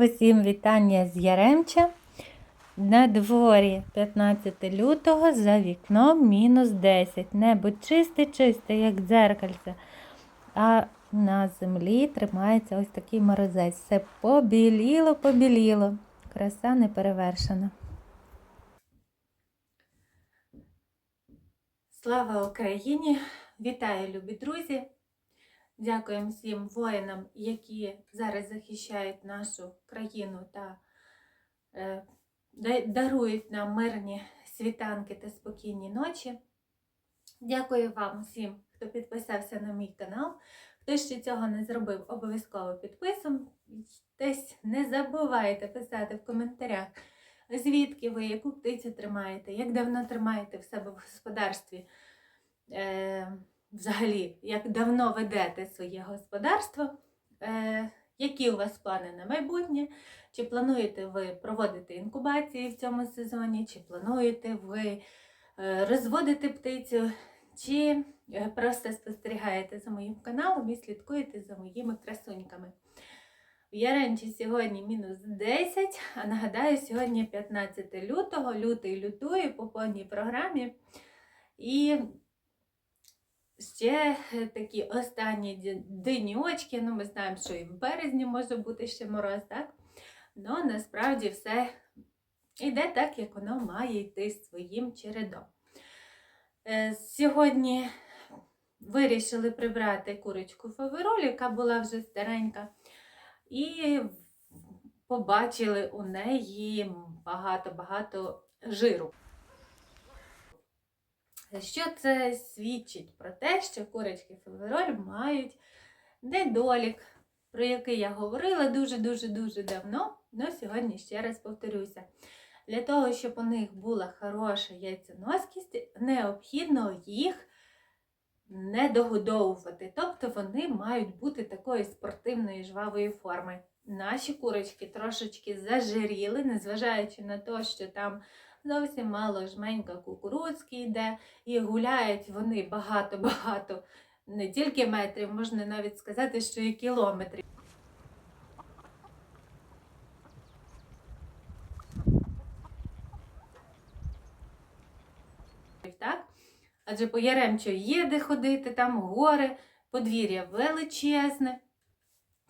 Усім вітання з Яремча. На дворі 15 лютого за вікном мінус 10. Небо чисте-чисте, як дзеркальце. А на землі тримається ось такий морозець. Все побіліло, побіліло. Краса не перевершена. Слава Україні! Вітаю, любі друзі! Дякуємо всім воїнам, які зараз захищають нашу країну та е, дарують нам мирні світанки та спокійні ночі. Дякую вам всім, хто підписався на мій канал. Хто ще цього не зробив, обов'язково підписуйтесь. Не забувайте писати в коментарях, звідки ви, яку птицю тримаєте, як давно тримаєте в себе в господарстві. Е, взагалі, як давно ведете своє господарство, е, які у вас плани на майбутнє, чи плануєте ви проводити інкубації в цьому сезоні, чи плануєте ви е, розводити птицю, чи е, просто спостерігаєте за моїм каналом і слідкуєте за моїми красуньками. В Яремчі сьогодні мінус 10, а нагадаю, сьогодні 15 лютого, лютий лютує по повній програмі. І ще е, такі останні деньочки, ну ми знаємо, що і в березні може бути ще мороз, так? Ну, насправді все йде так, як воно має йти своїм чередом. Е, Сьогодні вирішили прибрати курочку фавероль, яка була вже старенька, і побачили у неї багато-багато жиру. Що це свідчить про те, що курочки фавероль мають недолік, про який я говорила дуже-дуже-дуже давно, але сьогодні ще раз повторюся. Для того, щоб у них була хороша яйценоскість, необхідно їх не догодовувати. Тобто вони мають бути такої спортивної жвавої форми. Наші курочки трошечки зажиріли, незважаючи на те, що там зовсім мало жменька кукурудзки йде, і гуляють вони багато-багато, не тільки метрів, можна навіть сказати, що і кілометрів. Адже по Яремчу є де ходити, там гори, подвір'я величезне.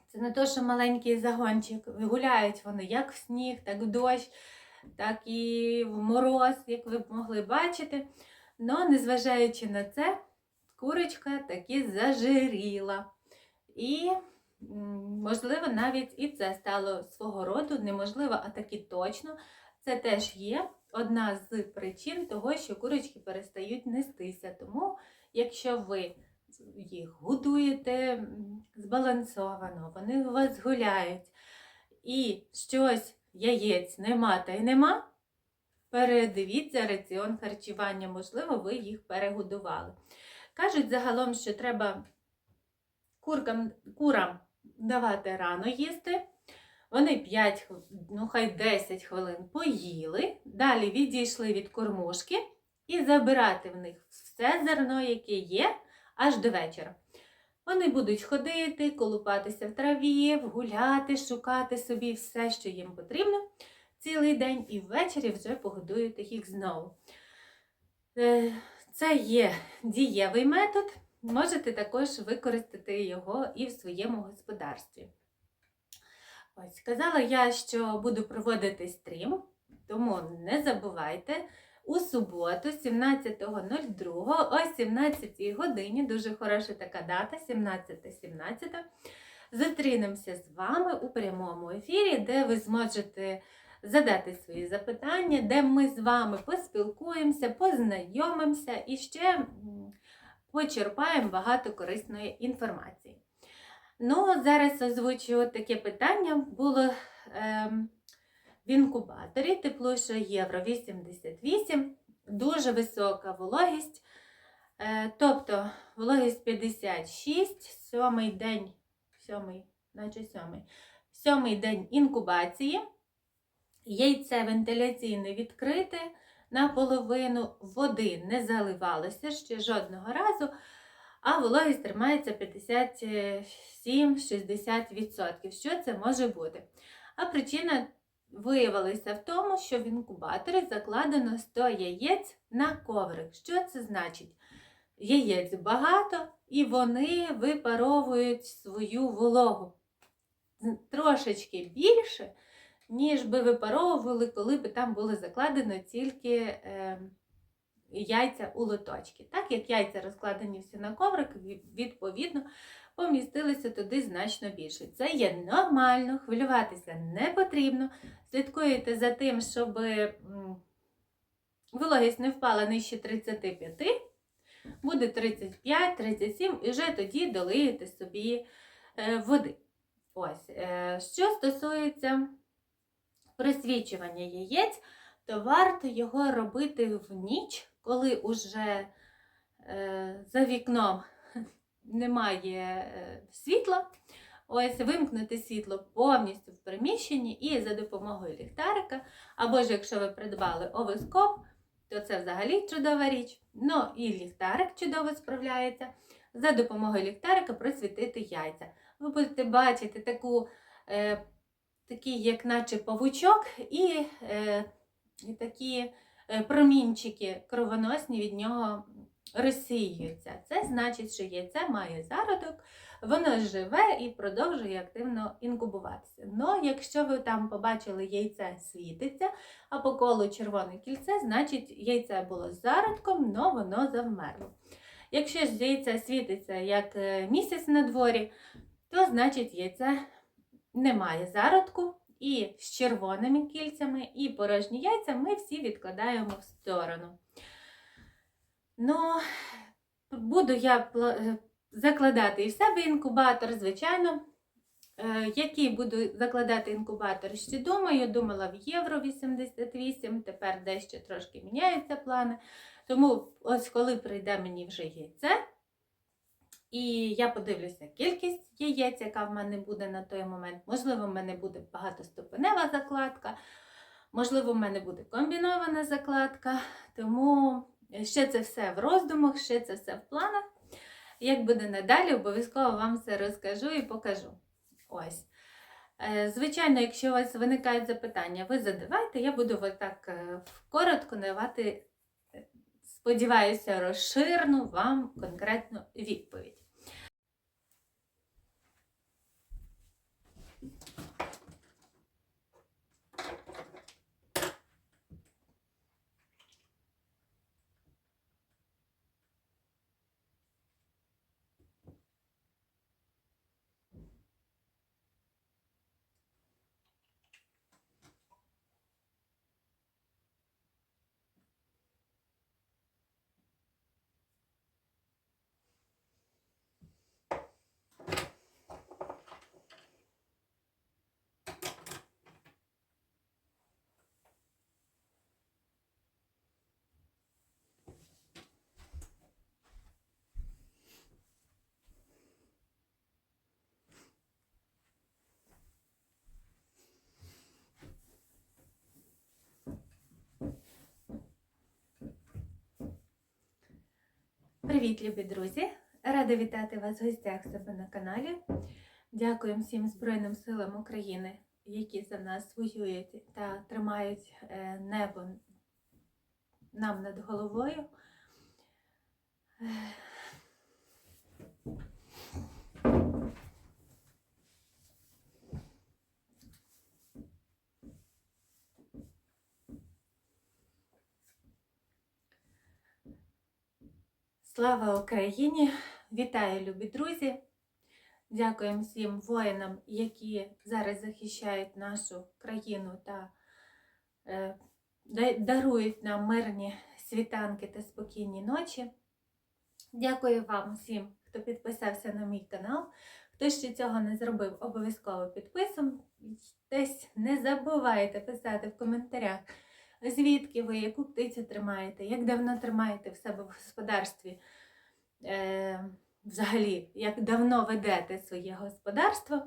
Це не то, що маленький загончик. Гуляють вони як в сніг, так в дощ, так і в мороз, як ви могли бачити. Но, незважаючи на це, курочка таки зажиріла. І, можливо, навіть і це стало свого роду, неможливо, а таки точно. Це теж є одна з причин того, що курочки перестають нестися. Тому, якщо ви їх годуєте збалансовано, вони у вас гуляють, і щось яєць нема та й нема, передивіться раціон харчування, можливо, ви їх перегодували. Кажуть загалом, що треба куркам, курам давати рано їсти. Вони 5, ну хай 10 хвилин поїли, далі відійшли від кормушки і забирати в них все зерно, яке є, аж до вечора. Вони будуть ходити, колупатися в траві, гуляти, шукати собі все, що їм потрібно цілий день, і ввечері вже погодуєте їх знову. Е, Це є дієвий метод. Можете також використати його і в своєму господарстві. Ось, сказала я, що буду проводити стрім, тому не забувайте. У суботу, 17.02, о 17 годині, дуже хороша така дата, 17.17, зустрінемося з вами у прямому ефірі, де ви зможете задати свої запитання, де ми з вами поспілкуємося, познайомимося і ще почерпаємо багато корисної інформації. Ну, зараз озвучу таке питання. Було ем, в інкубаторі тепло євро 88, дуже висока вологість. Е, тобто вологість 56, сьомий день, сьомий, наче сьомий, сьомий день інкубації. Яйце вентиляційне відкрите наполовину, води не заливалося ще жодного разу, а вологість тримається 57-60%. Що це може бути? А причина виявилася в тому, що в інкубаторі закладено 100 яєць на коврик. Що це значить? Яєць багато і вони випаровують свою вологу трошечки більше, ніж би випаровували, коли б там було закладено тільки е, яйця у лоточки. Так як яйця розкладені всі на коврик, відповідно, помістилися туди значно більше. Це є нормально, хвилюватися не потрібно. Слідкуєте за тим, щоб вологість не впала нижче 35, буде 35-37, і вже тоді долиєте собі е, води. Ось, е, Що стосується присвічування яєць, то варто його робити в ніч, коли уже е, за вікном немає е, світла. Ось вимкнути світло повністю в приміщенні і за допомогою ліхтарика, або ж якщо ви придбали овоскоп, то це взагалі чудова річ. Ну і ліхтарик чудово справляється. За допомогою ліхтарика просвітити яйця. Ви будете бачити таку, е, такий, як наче павучок, і, е, такі е, промінчики кровоносні від нього розсіюються. Це значить, що яйце має зародок, воно живе і продовжує активно інкубуватися. Ну, якщо ви там побачили яйце світиться, а по колу червоне кільце, значить яйце було зародком, але воно завмерло. Якщо ж яйце світиться як е, місяць на дворі, то значить яйце немає зародку. І з червоними кільцями, і порожні яйця ми всі відкладаємо в сторону. Ну, буду я е, закладати і в себе інкубатор, звичайно. Е, який буду закладати інкубатор, ще думаю, думала в Євро 88, тепер дещо трошки міняються плани. Тому, ось коли прийде мені вже яйце, і я подивлюся кількість яєць, яка в мене буде на той момент. Можливо, в мене буде багатоступенева закладка, можливо, в мене буде комбінована закладка. Тому ще це все в роздумах, ще це все в планах. Як буде надалі, обов'язково вам все розкажу і покажу. Ось. Е, звичайно, якщо у вас виникають запитання, ви задавайте, я буду так е, коротко давати, е, сподіваюся, розширну вам конкретну відповідь. Привіт, любі друзі! Рада вітати вас в гостях себе на каналі. Дякую всім Збройним силам України, які за нас воюють та тримають е, небо нам над головою. Слава Україні! Вітаю, любі друзі! Дякуємо всім воїнам, які зараз захищають нашу країну та е, дарують нам мирні світанки та спокійні ночі. Дякую вам всім, хто підписався на мій канал. Хто ще цього не зробив, обов'язково підписуйтесь. Не забувайте писати в коментарях звідки ви, яку птицю тримаєте, як давно тримаєте в себе в господарстві, е, взагалі, як давно ведете своє господарство,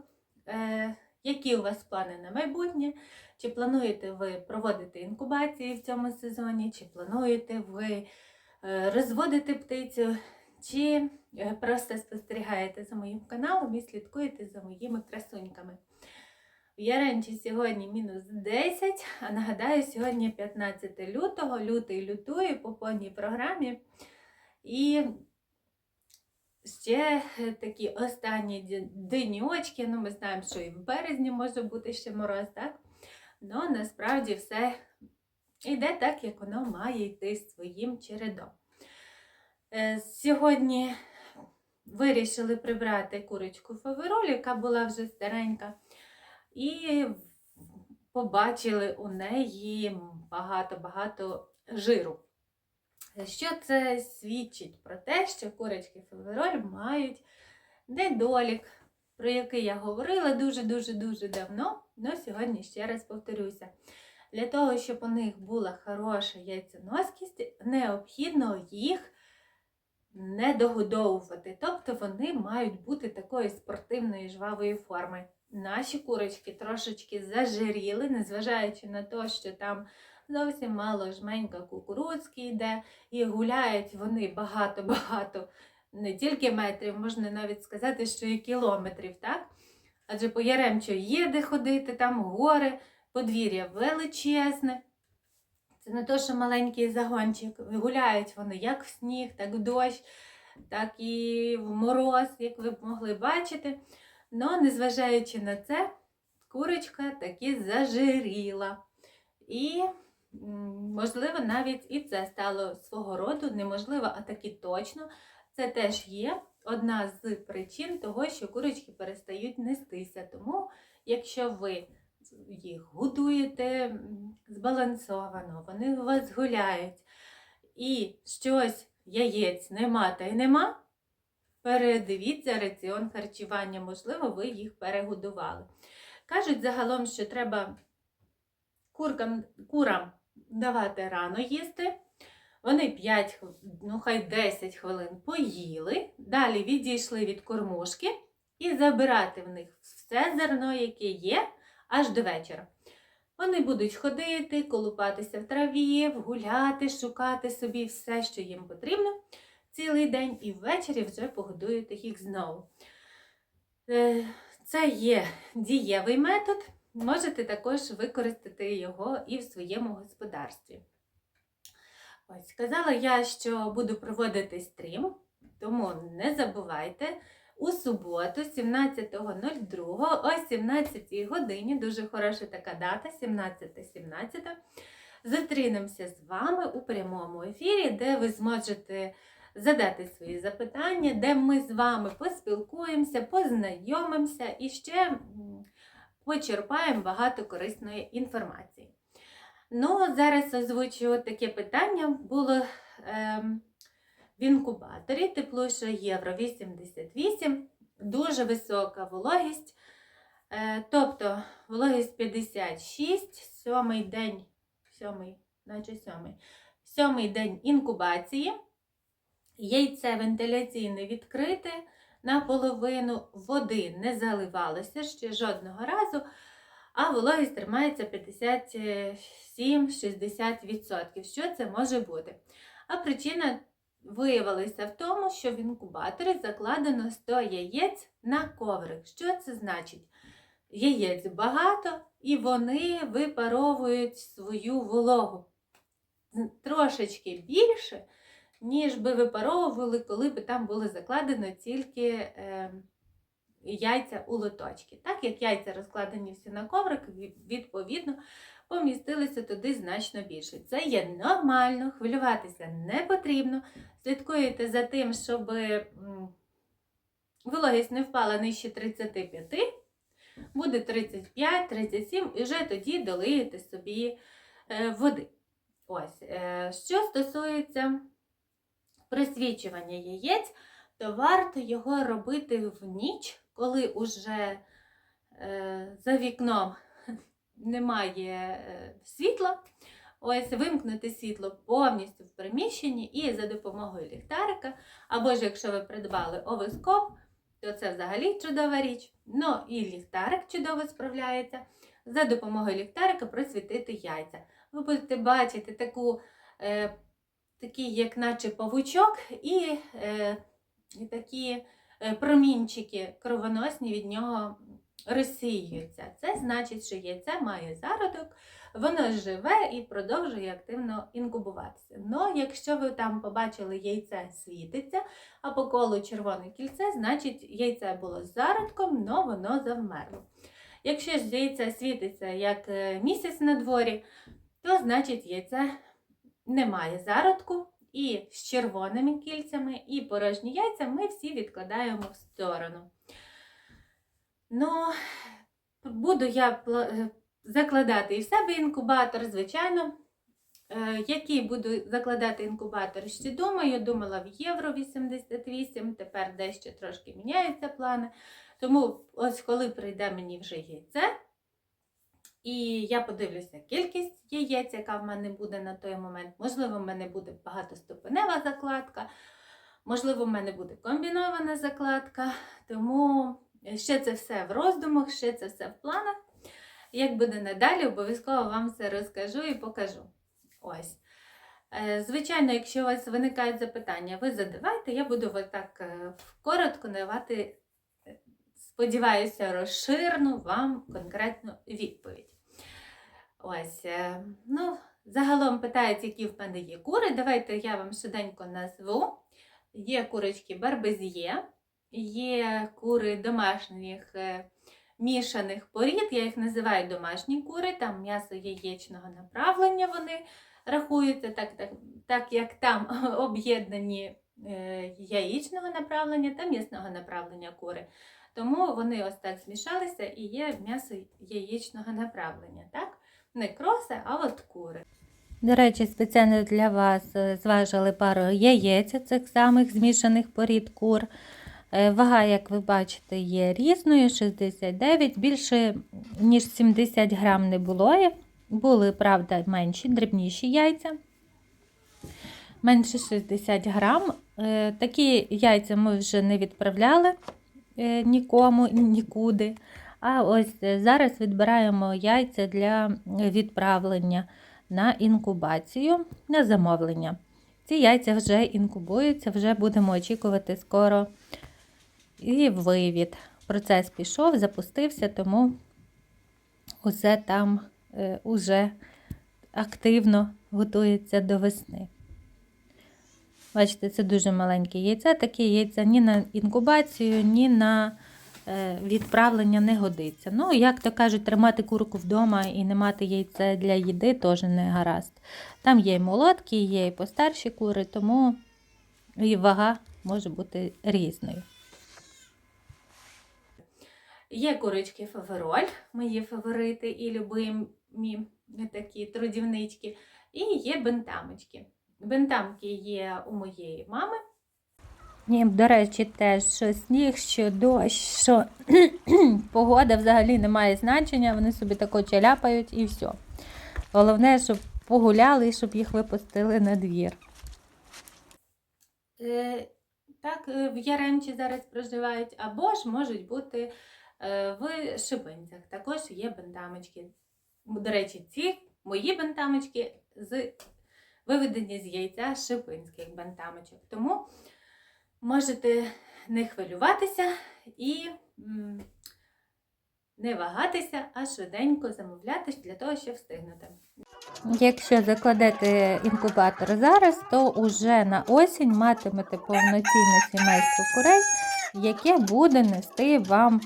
е, які у вас плани на майбутнє, чи плануєте ви проводити інкубації в цьому сезоні, чи плануєте ви е, розводити птицю, чи е, просто спостерігаєте за моїм каналом і слідкуєте за моїми красуньками. Яремчі сьогодні мінус 10, а нагадаю, сьогодні 15 лютого, лютий лютує по повній програмі. І ще такі останні деньочки, ну ми знаємо, що і в березні може бути ще мороз, так? Ну, насправді все йде так, як воно має йти своїм чередом. Е, Сьогодні вирішили прибрати курочку фавероль, яка була вже старенька, і побачили у неї багато-багато жиру. Що це свідчить про те, що курочки фавероль мають недолік, про який я говорила дуже-дуже-дуже давно, але сьогодні ще раз повторюся. Для того, щоб у них була хороша яйценоскість, необхідно їх не догодовувати. Тобто вони мають бути такої спортивної жвавої форми. Наші курочки трошечки зажиріли, незважаючи на те, що там зовсім мало жменька кукурудзки йде, і гуляють вони багато-багато, не тільки метрів, можна навіть сказати, що і кілометрів, так? Адже по Яремчу є де ходити, там гори, подвір'я величезне. Це не то, що маленький загончик. Гуляють вони як в сніг, так в дощ, так і в мороз, як ви могли бачити. Но, незважаючи на це, курочка таки зажиріла. І, можливо, навіть і це стало свого роду, неможливо, а таки точно. Це теж є одна з причин того, що курочки перестають нестися. Тому, якщо ви їх годуєте збалансовано, вони у вас гуляють, і щось яєць нема та й нема, передивіться раціон харчування, можливо, ви їх перегодували. Кажуть загалом, що треба куркам, курам давати рано їсти. Вони 5, ну хай 10 хвилин поїли, далі відійшли від кормушки і забирати в них все зерно, яке є, аж до вечора. Вони будуть ходити, колупатися в траві, гуляти, шукати собі все, що їм потрібно цілий день, і ввечері вже погодуєте їх знову. Е, Це є дієвий метод. Можете також використати його і в своєму господарстві. Ось, сказала я, що буду проводити стрім, тому не забувайте. У суботу, 17.02 о 17 годині, дуже хороша така дата, 17.17, зустрінемося з вами у прямому ефірі, де ви зможете задати свої запитання, де ми з вами поспілкуємося, познайомимося і ще почерпаємо багато корисної інформації. Ну, зараз озвучу таке питання. Було ем, в інкубаторі тепло євро 88, дуже висока вологість. Е, тобто вологість 56, сьомий день, сьомий, наче сьомий, сьомий день інкубації. Яйце вентиляційне відкрите, наполовину води не заливалося ще жодного разу, а вологість тримається 57-60%. Що це може бути? А причина виявилася в тому, що в інкубаторі закладено 100 яєць на коврик. Що це значить? Яєць багато і вони випаровують свою вологу трошечки більше, ніж би випаровували, коли б там було закладено тільки е, яйця у лоточки. Так як яйця розкладені всі на коврик, відповідно, помістилися туди значно більше. Це є нормально, хвилюватися не потрібно. Слідкуєте за тим, щоб вологість не впала нижче 35, буде 35-37, і вже тоді долиєте собі е, води. Ось, е, що стосується присвічування яєць, то варто його робити в ніч, коли уже е, за вікном немає е, світла. Ось вимкнути світло повністю в приміщенні і за допомогою ліхтарика, або ж якщо ви придбали овоскоп, то це взагалі чудова річ. Ну і ліхтарик чудово справляється. За допомогою ліхтарика просвітити яйця. Ви будете бачити таку, е, такий, як наче павучок, і, е, і такі е, промінчики кровоносні від нього розсіюються. Це значить, що яйце має зародок, воно живе і продовжує активно інкубуватися. Но якщо ви там побачили яйце світиться, а по колу червоне кільце, значить яйце було з зародком, но воно завмерло. Якщо ж яйце світиться як е, місяць на дворі, то значить яйце не має зародку, і з червоними кільцями, і порожні яйця ми всі відкладаємо в сторону. Ну, буду я е, закладати і в себе інкубатор, звичайно. Е, Який буду закладати інкубатор, ще думаю. Думала в євро 88, тепер дещо трошки міняються плани. Тому ось коли прийде мені вже яйце, і я подивлюся кількість яєць, яка в мене буде на той момент. Можливо, в мене буде багатоступенева закладка, можливо, в мене буде комбінована закладка. Тому ще це все в роздумах, ще це все в планах. Як буде надалі, обов'язково вам все розкажу і покажу. Ось. Е, Звичайно, якщо у вас виникають запитання, ви задавайте, я буду ось так е, коротко давати, е, сподіваюся, розширену вам конкретну відповідь. Ось, е, ну, загалом питають, які в мене є кури. Давайте я вам швиденько назву. Є курочки барбезє, є кури домашніх е, мішаних порід, я їх називаю домашні кури, там м'ясо яєчного направлення вони рахуються, так, так, так як там об'єднані е, яєчного направлення та м'ясного направлення кури. Тому вони ось так змішалися і є м'ясо яєчного направлення. Так? Не кроси, а от кури. До речі, спеціально для вас е, зважили пару яєць цих самих змішаних порід кур. Е, Вага, як ви бачите, є різною 69, більше ніж 70 грам не було. Були, правда, менші, дрібніші яйця. Менше 60 грам. Е, Такі яйця ми вже не відправляли е, нікому нікуди. А ось е, зараз відбираємо яйця для відправлення на інкубацію на замовлення. Ці яйця вже інкубуються, вже будемо очікувати скоро і вивід. Процес пішов, запустився, тому усе там е, уже активно готується до весни. Бачите, це дуже маленькі яйця. Такі яйця ні на інкубацію, ні на е, відправлення не годиться. Ну, як то кажуть, тримати курку вдома і не мати яйця для їди теж не гаразд. Там є і молодкі, є і постарші кури, тому і вага може бути різною. Є курочки фавероль, мої фаворити і любимі такі трудівнички. І є бентамочки. Бентамки є у моєї мами. До речі, теж що сніг, що дощ, що погода взагалі не має значення, вони собі тако чаляпають і все. Головне, щоб погуляли і щоб їх випустили на двір. Е, Так, е, в Яремчі зараз проживають, або ж можуть бути е, в Шибинцях. Також є бентамочки. До речі, ці мої бентамочки з виведені з яйця шипинських бентамочок. Тому можете не хвилюватися і не вагатися, а швиденько замовляти для того, щоб встигнути. Якщо закладете інкубатор зараз, то уже на осінь матимете повноцінне сімейство курей, яке буде нести вам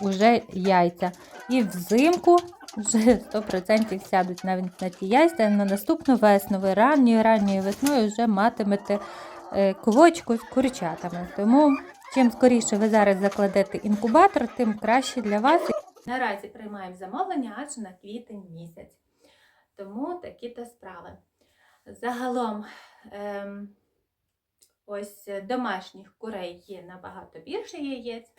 уже яйця. І взимку вже 100% сядуть навіть на ті яйця. На наступну весну ви ранньою ранньою весною вже матимете е, з курчатами. Тому чим скоріше ви зараз закладете інкубатор, тим краще для вас. Наразі приймаємо замовлення аж на квітень місяць. Тому такі-то справи. Загалом, ем, ось домашніх курей є набагато більше яєць,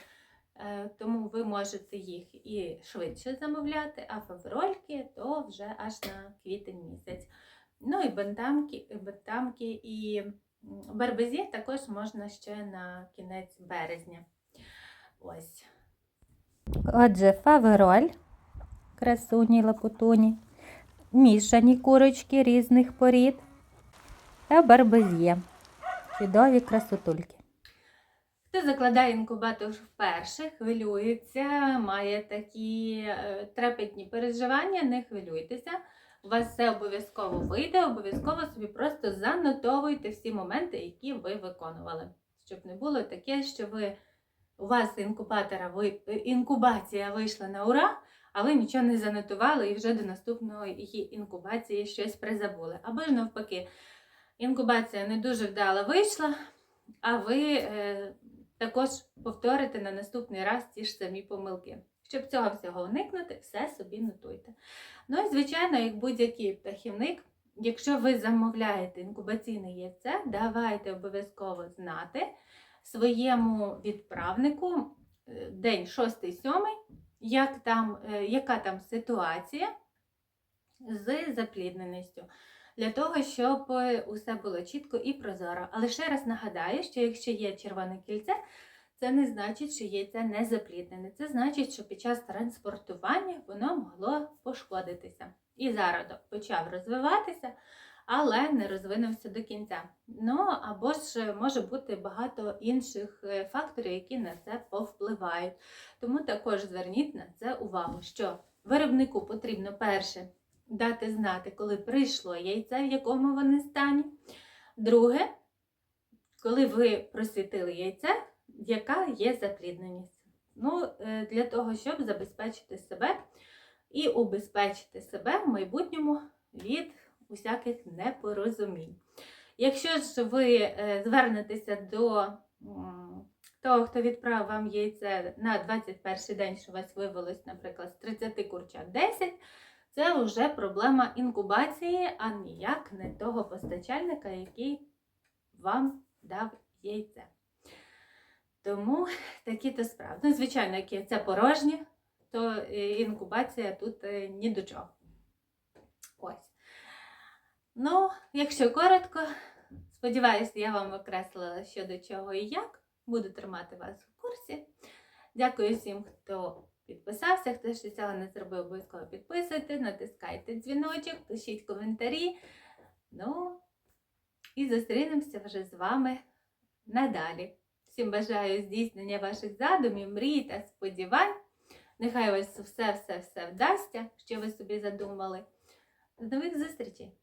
е, тому ви можете їх і швидше замовляти, а фаверольки то вже аж на квітень місяць. Ну і бентамки, бентамки і барбезі також можна ще на кінець березня. Ось. Отже, фавероль, красуні лапутуні, мішані курочки різних порід та барбезє. Чудові красотульки. Хто закладає інкубатор вперше, хвилюється, має такі е, трепетні переживання, не хвилюйтеся. У вас все обов'язково вийде, обов'язково собі просто занотовуйте всі моменти, які ви виконували. Щоб не було таке, що ви у вас інкубатора ви, інкубація вийшла на ура, а ви нічого не занотували і вже до наступної інкубації щось призабули. Або ж навпаки, інкубація не дуже вдало вийшла, а ви е, також повторите на наступний раз ті ж самі помилки. Щоб цього всього уникнути, все собі нотуйте. Ну і звичайно, як будь-який птахівник, якщо ви замовляєте інкубаційне яйце, давайте обов'язково знати своєму відправнику е, день 6-7, як там, е, яка там ситуація з заплідненістю. Для того, щоб е, усе було чітко і прозоро. Але ще раз нагадаю, що якщо є червоне кільце, це не значить, що яйце не запліднене. Це значить, що під час транспортування воно могло пошкодитися. І зародок почав розвиватися, але не розвинувся до кінця. Ну або ж може бути багато інших е, факторів, які на це повпливають. Тому також зверніть на це увагу, що виробнику потрібно перше дати знати, коли прийшло яйце, в якому вони стані. Друге, коли ви просвітили яйце, яка є заплідненість. Ну, е, для того, щоб забезпечити себе і убезпечити себе в майбутньому від усяких непорозумінь. Якщо ж ви е, звернетеся до того, хто відправив вам яйце на 21 день, що у вас вивелось, наприклад, з 30 курчат 10, це вже проблема інкубації, а ніяк не того постачальника, який вам дав яйце. Тому такі то справи. Ну, звичайно, як яйце порожнє, то е, інкубація тут е, ні до чого. Ось. Ну, якщо коротко, сподіваюся, я вам окреслила що до чого і як. Буду тримати вас в курсі. Дякую всім, хто підписався. Хто ще цього не зробив, обов'язково підписуйте, натискайте дзвіночок, пишіть коментарі. Ну, і зустрінемося вже з вами надалі. Всім бажаю здійснення ваших задумів, мрій та сподівань. Нехай у вас все-все-все вдасться, що ви собі задумали. До нових зустрічей!